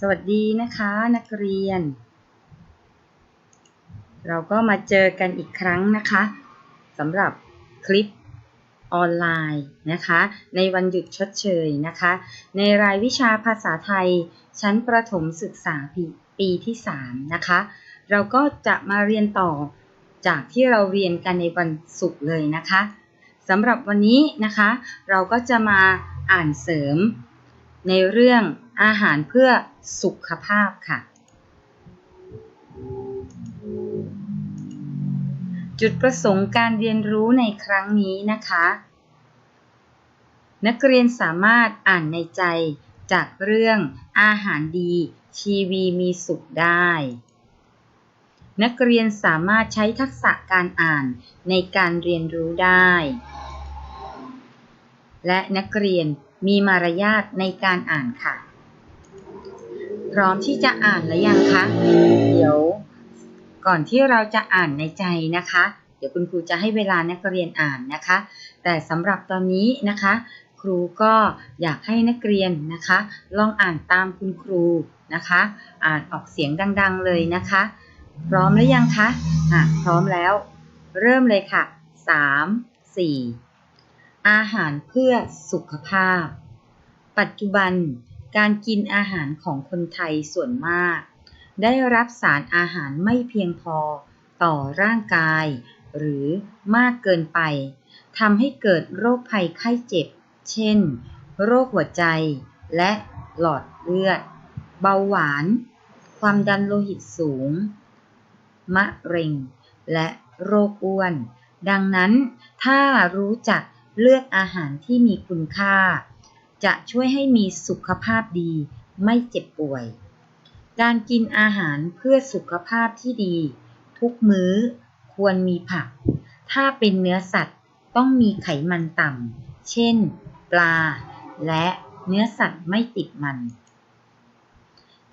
สวัสดีนะคะนักเรียน เราก็มาเจอกันอีกครั้งนะคะสำหรับคลิปออนไลน์นะคะ ในวันหยุดชดเชยนะคะ ในรายวิชาภาษาไทย ชั้นประถมศึกษาปีปีที่ 3 นะคะ เราก็จะมาเรียนต่อจากที่เราเรียนกันในวันศุกร์เลยนะคะสำหรับวันนี้นะคะ เราก็จะมาอ่านเสริมในเรื่อง อาหารเพื่อสุขภาพค่ะ จุดประสงค์การเรียนรู้ในครั้งนี้นะคะ นักเรียนสามารถอ่านในใจจากเรื่องอาหารดีชีวีมีสุขได้ นักเรียนสามารถใช้ทักษะการอ่านในการเรียนรู้ได้ และนักเรียนมีมารยาทในการอ่านค่ะ พร้อมที่จะอ่านหรือยังคะ เดี๋ยวก่อนที่เราจะอ่านในใจนะคะ เดี๋ยวคุณครูจะให้เวลานักเรียนอ่านนะคะ แต่สำหรับตอนนี้นะคะ ครูก็อยากให้นักเรียนนะคะ ลองอ่านตามคุณครูนะคะ อ่านออกเสียงดัง ๆ เลยนะคะ พร้อมหรือยังคะอะพร้อมแล้ว เริ่มเลยค่ะ 3 4 อาหารเพื่อสุขภาพ ปัจจุบัน การกินอาหารของคนไทยส่วนมาก ได้รับสารอาหารไม่เพียงพอต่อร่างกาย หรือมากเกินไปทำให้เกิดโรคภัยไข้เจ็บ เช่น โรคหัวใจ และหลอดเลือด เบาหวาน ความดันโลหิตสูง มะเร็ง และโรคอ้วน ดังนั้นถ้ารู้จักเลือกอาหารที่มีคุณค่า จะช่วยให้มีสุขภาพดี ไม่เจ็บป่วย การกินอาหารเพื่อสุขภาพที่ดี ทุกมื้อควรมีผัก ถ้าเป็นเนื้อสัตว์ต้องมีไขมันต่ำ เช่น ปลา และเนื้อสัตว์ไม่ติดมัน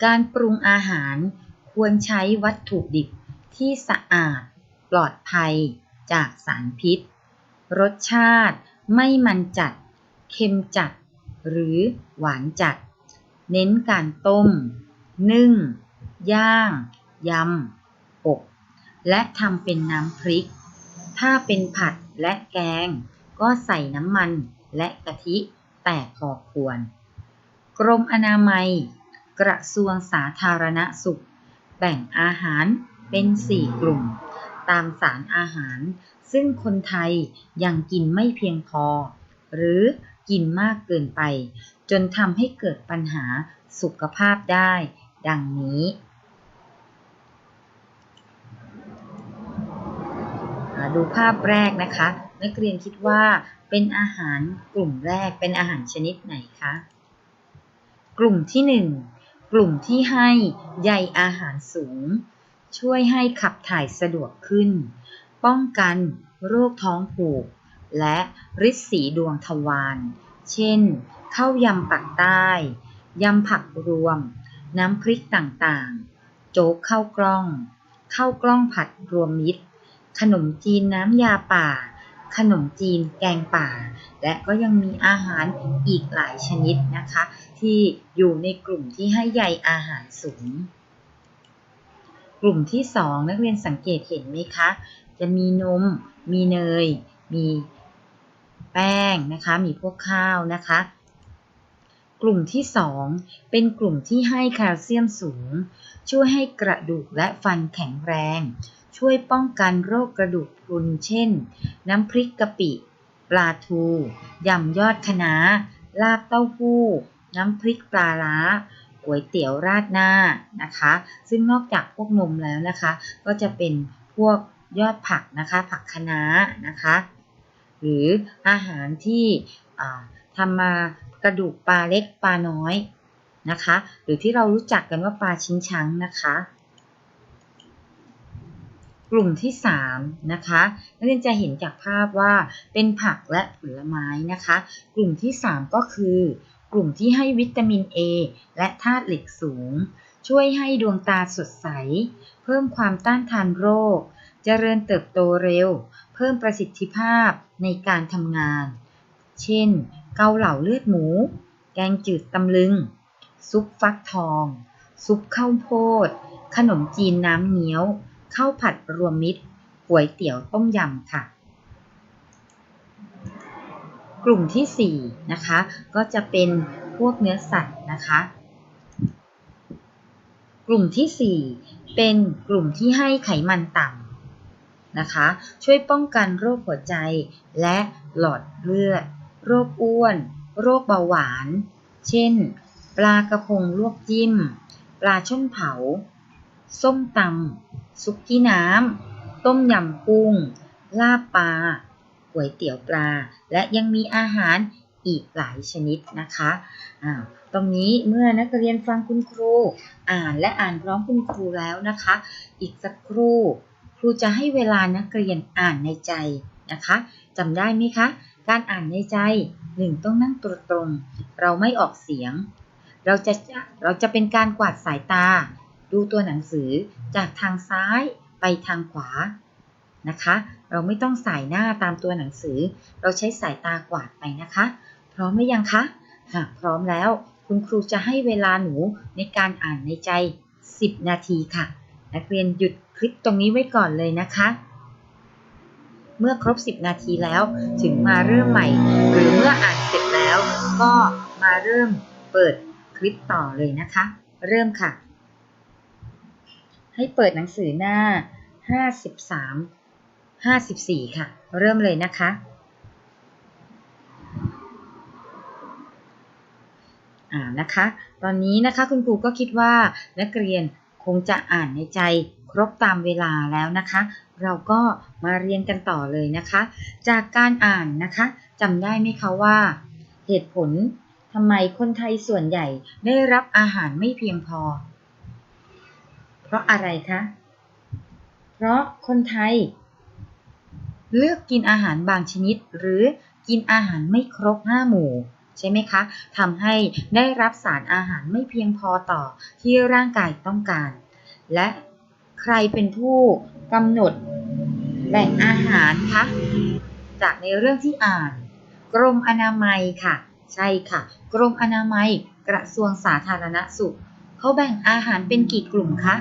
การปรุงอาหารควรใช้วัตถุดิบที่สะอาด ปลอดภัยจากสารพิษ รสชาติไม่มันจัด เค็มจัด หรือหวานจัด เน้นการต้ม นึ่ง ย่าง ยำ อบ และทำเป็นน้ำพริก ถ้าเป็นผัดและแกง ก็ใส่น้ำมันและกะทิแต่พอควร กรมอนามัย กระทรวงสาธารณสุข แบ่งอาหารเป็น 4 กลุ่ม ตามสารอาหาร ซึ่งคนไทยยังกินไม่เพียงพอ หรือ กินมากเกินไป จนทำให้เกิดปัญหาสุขภาพได้ ดังนี้ ดูภาพแรกนะคะ นักเรียนคิดว่าเป็นอาหารกลุ่มแรกเป็นอาหารชนิดไหนคะ กลุ่มที่ 1 กลุ่มที่ให้ใยอาหารสูง ช่วยให้ขับถ่ายสะดวกขึ้น ป้องกันโรคท้องผูก และริดสีดวงทวาร เช่น ข้าวยำปักใต้ ยำผักรวม น้ำพริกต่างๆ โจ๊กข้าวกล้อง ข้าวกล้องผัดรวมมิตร ขนมจีนน้ำยาป่า ขนมจีนแกงป่า และก็ยังมีอาหารอีกหลายชนิดนะคะ ที่อยู่ในกลุ่มที่ให้ใยอาหารสูง กลุ่มที่สองนักเรียนสังเกตเห็นไหมคะ จะมีนม มีเนย มี แป้งนะคะ มีพวกข้าวนะคะ กลุ่มที่สองเป็นกลุ่มที่ให้แคลเซียมสูง ช่วยให้กระดูกและฟันแข็งแรง ช่วยป้องกันโรคกระดูกพรุนเช่น น้ำพริกกะปิ ปลาทูยำยอดคะน้าลาบเต้าหู้ น้ำพริกปลาล้าก๋วยเตี๋ยวราดหน้านะคะ ซึ่งนอกจากพวกนมแล้วนะคะ ก็จะเป็นพวกยอดผักนะคะ ผักคะน้านะคะ หรืออาหารที่ทำมากระดูกปลาเล็กปลาน้อยนะคะ หรือที่เรารู้จักกันว่าปลาชิ้นชังนะคะ กลุ่มที่3นะคะนักเรียนจะเห็นจากภาพว่าเป็นผักและผลไม้นะคะ กลุ่มที่ 3 ก็คือกลุ่มที่ให้วิตามิน A และธาตุเหล็กสูง ช่วยให้ดวงตาสดใส เพิ่มความต้านทานโรค เจริญเติบโตเร็ว พิ่มประสิทธิภาพในการทำงาน เช่น เกาเหลาเลือดหมู แกงจืดตำลึง ซุปฟักทอง ซุปข้าวโพด ขนมจีนน้ำเงี้ยว ข้าวผัดรวมมิตรก๋วยเตี๋ยวต้มยำค่ะ กลุ่มที่ 4 นะคะ ก็จะเป็นพวกเนื้อสัตว์นะคะ กลุ่มที่ 4 เป็นกลุ่มที่ให้ไขมันต่ำ นะคะ ช่วยป้องกันโรคหัวใจ และหลอดเลือด โรคอ้วน โรคเบาหวาน เช่น ปลากระพงลวกจิ้ม ปลาช่อนเผา ส้มตำซุกี้น้ำ ต้มยำกุ้ง ลาบปลาก๋วยเตี๋ยวปลา และยังมีอาหารอีกหลายชนิดนะคะอ้าวตรงนี้เมื่อนักเรียนฟังคุณครู อ่านและอ่านพร้อมคุณครูแล้วนะคะ อีกสักครู่ ครูจะให้เวลานักเรียนอ่านในใจนะคะจำได้ไหมคะ การอ่านในใจหนึ่งต้องนั่งตัวตรง เราไม่ออกเสียง เราจะเราจะเป็นการกวาดสายตา ดูตัวหนังสือจากทางซ้ายไปทางขวานะคะ เราไม่ต้องสายหน้าตามตัวหนังสือ เราใช้สายตากวาดไปนะคะ พร้อมหรือยังคะ หากพร้อมแล้ว คุณครูจะให้เวลาหนูในการอ่านในใจ 10 นาทีค่ะ นักเรียนหยุด คลิปตรงนี้ไว้ก่อนเลยนะคะ เมื่อครบ 10 นาทีแล้วถึงมาเริ่มใหม่ หรือเมื่ออ่านเสร็จแล้ว ก็มาเริ่มเปิดคลิปต่อเลยนะคะ เริ่มค่ะ ให้เปิดหนังสือหน้า 53 54 ค่ะ เริ่มเลยนะคะอ่านะคะ ตอนนี้นะคะคุณครูก็คิดว่านักเรียนคงจะอ่านในใจ ครบตามเวลาแล้วนะคะ เราก็มาเรียนกันต่อเลยนะคะ จากการอ่านนะคะจำได้ไหมคะว่า เหตุผลทำไมคนไทยส่วนใหญ่ได้รับอาหารไม่เพียงพอ เพราะอะไรคะ เพราะคนไทย เลือกกินอาหารบางชนิด หรือกินอาหารไม่ครบห้าหมู่ใช่ไหมคะทำให้ได้รับสารอาหารไม่เพียงพอต่อที่ร่างกายต้องการ และ ใครเป็นผู้กำหนดแบ่งอาหารคะจากในเรื่องที่อ่าน กรมอนามัยค่ะ ใช่ค่ะ กรมอนามัยกระทรวงสาธารณสุขเขาแบ่งอาหารเป็นกี่กลุ่มคะ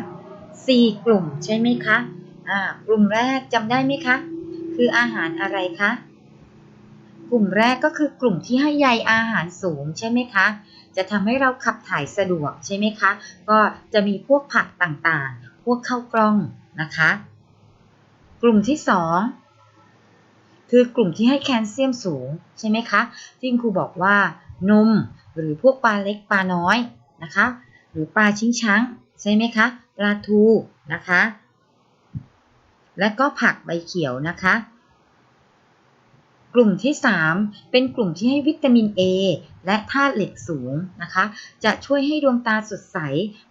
สี่กลุ่มใช่ไหมคะอ่ากลุ่มแรกจำได้ไหมคะ คืออาหารอะไรคะกลุ่มแรกก็คือกลุ่มที่ให้ใยอาหารสูงใช่ไหมคะ จะทำให้เราขับถ่ายสะดวกใช่ไหมคะ ก็จะมีพวกผักต่าง วกข้าวกล้องนะคะ กลุ่มที่สองคือกลุ่มที่ให้แคลเซียมสูงใช่ไหมคะที่ครูบอกว่านมหรือพวกปลาเล็กปลาน้อยนะคะ หรือปลาชิงช้างใช่ไหมคะปลาทูนะคะ และก็ผักใบเขียวนะคะ ลุ่มที่ 3 เป็นกลุ่มที่ให้วิตามิน A และธาตุเหล็กสูงนะคะ จะช่วยให้ดวงตาสดใส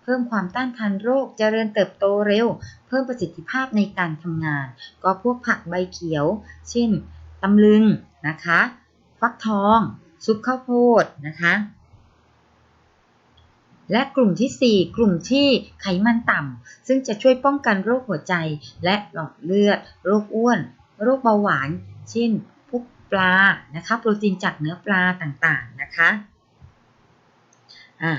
เพิ่มความต้านทานโรคเจริญเติบโตเร็ว เพิ่มประสิทธิภาพในการทำงาน ก็พวกผักใบเขียว เช่นตำลึงนะคะฟักทอง ซุปข้าวโพดนะคะและกลุ่มที่ 4 กลุ่มที่ไขมันต่ำ ซึ่งจะช่วยป้องกันโรคหัวใจและหลอดเลือด โรคอ้วน โรคเบาหวาน เช่น ปลานะคะโปรตีนจากเนื้อปลาต่างๆนะคะอ่า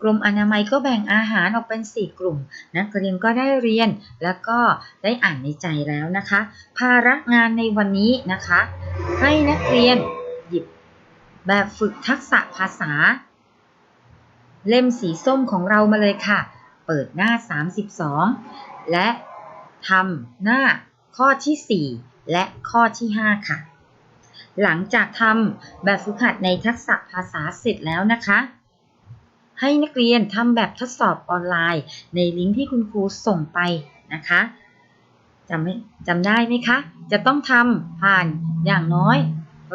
กรมอนามัยก็แบ่งอาหารออกเป็น 4 กลุ่มนักเรียนก็ได้เรียนแล้วก็ได้อ่านในใจแล้วนะคะ ภาระงานในวันนี้นะคะ ให้นักเรียนหยิบแบบฝึกทักษะภาษา เล่มสีส้มของเรามาเลยค่ะ เปิดหน้า 32 และทำหน้าข้อที่ 4 และข้อที่ 5 ค่ะ หลังจากทำแบบฝึกหัดในทักษะภาษาเสร็จแล้วนะคะ ให้นักเรียนทำแบบทดสอบออนไลน์ ในลิงก์ที่คุณครูส่งไปนะคะจำจำได้ไหมคะ จะต้องทำผ่านอย่างน้อย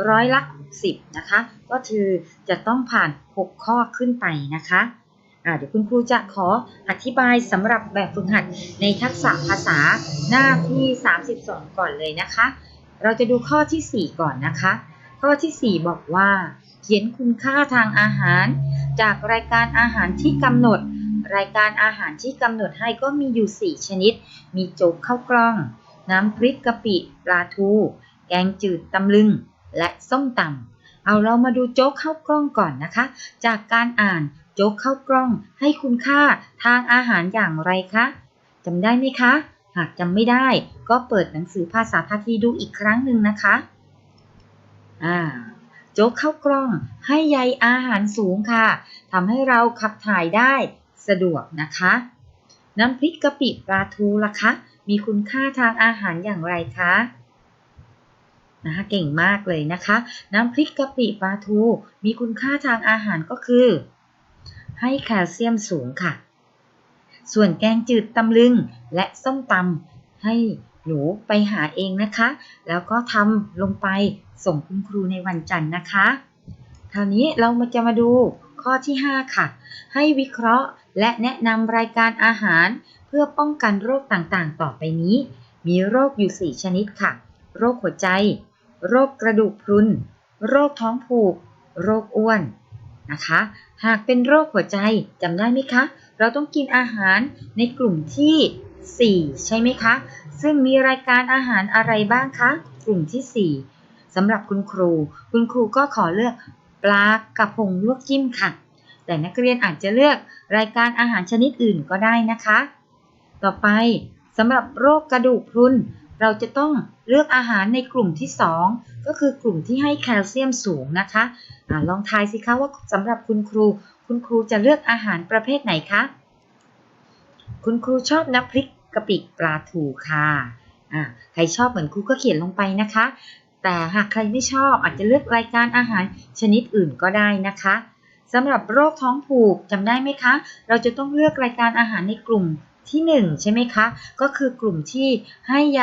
ร้อยละ10นะคะ ก็คือจะต้องผ่าน 6 ข้อขึ้นไปนะคะเดี๋ยวคุณครูจะขออธิบายสำหรับแบบฝึกหัดในทักษะภาษาหน้าที่ 32 ก่อนเลยนะคะ เราจะดูข้อที่ 4 ก่อนนะคะ ข้อที่ 4 บอกว่า เขียนคุณค่าทางอาหาร จากรายการอาหารที่กำหนด รายการอาหารที่กำหนดให้ก็มีอยู่ 4 ชนิด มีโจ๊กข้าวกล้อง น้ำพริกกะปิปลาทู แกงจืดตำลึง และส้มตำเอาเรามาดูโจ๊กข้าวกล้องก่อนนะคะ จากการอ่านโจ๊กข้าวกล้องให้คุณค่าทางอาหารอย่างไรคะจำได้ไหมคะ หากจำไม่ได้ก็เปิดหนังสือภาษาพาทีดูอีกครั้งหนึ่งนะคะ อ่า โจ๊กข้าวกล้องให้ใยอาหารสูงค่ะทำให้เราขับถ่ายได้สะดวกนะคะ น้ำพริกกะปิปลาทูล่ะคะ มีคุณค่าทางอาหารอย่างไรคะนะคะเก่งมากเลยนะคะ น้ำพริกกะปิปลาทู มีคุณค่าทางอาหารก็คือ ให้แคลเซียมสูงค่ะ ส่วนแกงจืดตำลึงและส้มตำให้หนูไปหาเองนะคะ แล้วก็ทำลงไปส่งคุณครูในวันจันทร์นะคะ คราวนี้เรามาจะมาดูข้อที่ 5 ค่ะ ให้วิเคราะห์และแนะนำรายการอาหาร เพื่อป้องกันโรคต่างๆ ต่อไปนี้ มีโรคอยู่ 4 ชนิดค่ะ โรคหัวใจ โรคกระดูกพรุน โรคท้องผูก โรคอ้วนนะคะ หากเป็นโรคหัวใจจำได้ไหมคะ เราต้องกินอาหารในกลุ่มที่ 4 ใช่ไหมคะ ซึ่งมีรายการอาหารอะไรบ้างคะ กลุ่มที่ 4สำหรับคุณครู คุณครูก็ขอเลือกปลากระพงลวกจิ้มค่ะ แต่นักเรียนอาจจะเลือกรายการอาหารชนิดอื่นก็ได้นะคะ ต่อไปสำหรับโรคกระดูกพรุน เราจะต้องเลือกอาหารในกลุ่มที่ 2 ก็คือกลุ่มที่ให้แคลเซียมสูงนะคะอะลองทายสิคะว่าสำหรับคุณครู คุณครูจะเลือกอาหารประเภทไหนคะ คุณครูชอบน้ำพริกกะปิปลาทูค่ะอ่าใครชอบเหมือนครูก็เขียนลงไปนะคะ แต่หากใครไม่ชอบอาจจะเลือกรายการอาหารชนิดอื่นก็ได้นะคะสำหรับโรคท้องผูกจำได้ไหมคะ เราจะต้องเลือกรายการอาหารในกลุ่ม ที่ 1 ใช่ไหมคะ ก็คือกลุ่มที่ให้ใย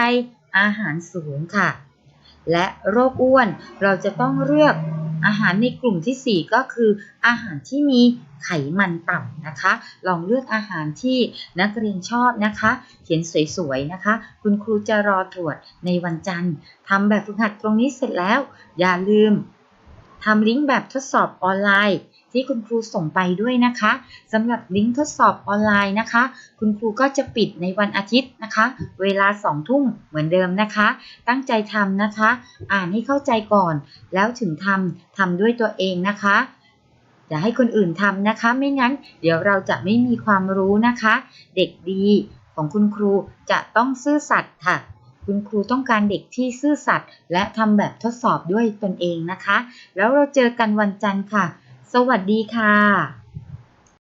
อาหารสูงค่ะ และโรคอ้วนเราจะต้องเลือกอาหารในกลุ่มทีสี่ 4 ก็คืออาหารที่มีไขมันต่ำนะคะ ลองเลือกอาหารที่นักเรียนชอบนะคะ เขียนสวยๆนะคะ คุณครูจะรอตรวจในวันจันทร์ทำแบบฝึกหัดตรงนี้เสร็จแล้ว อย่าลืมทำลิงก์แบบทดสอบออนไลน์ ที่คุณครูส่งไปด้วยนะคะสำหรับลิงก์ทดสอบออนไลน์นะคะ คุณครูก็จะปิดในวันอาทิตย์นะคะ เวลา2ทุ่มเหมือนเดิมนะคะ ตั้งใจทำนะคะ อ่านให้เข้าใจก่อน แล้วถึงทำทำด้วยตัวเองนะคะอย่าให้คนอื่นทำนะคะ ไม่งั้น เดี๋ยวเราจะไม่มีความรู้นะคะ เด็กดีของคุณครูจะต้องซื่อสัตย์ค่ะ คุณครูต้องการเด็กที่ซื่อสัตย์และทำแบบทดสอบด้วยตนเองนะคะ แล้วเราเจอกันวันจันทร์ค่ะ สวัสดีค่ะ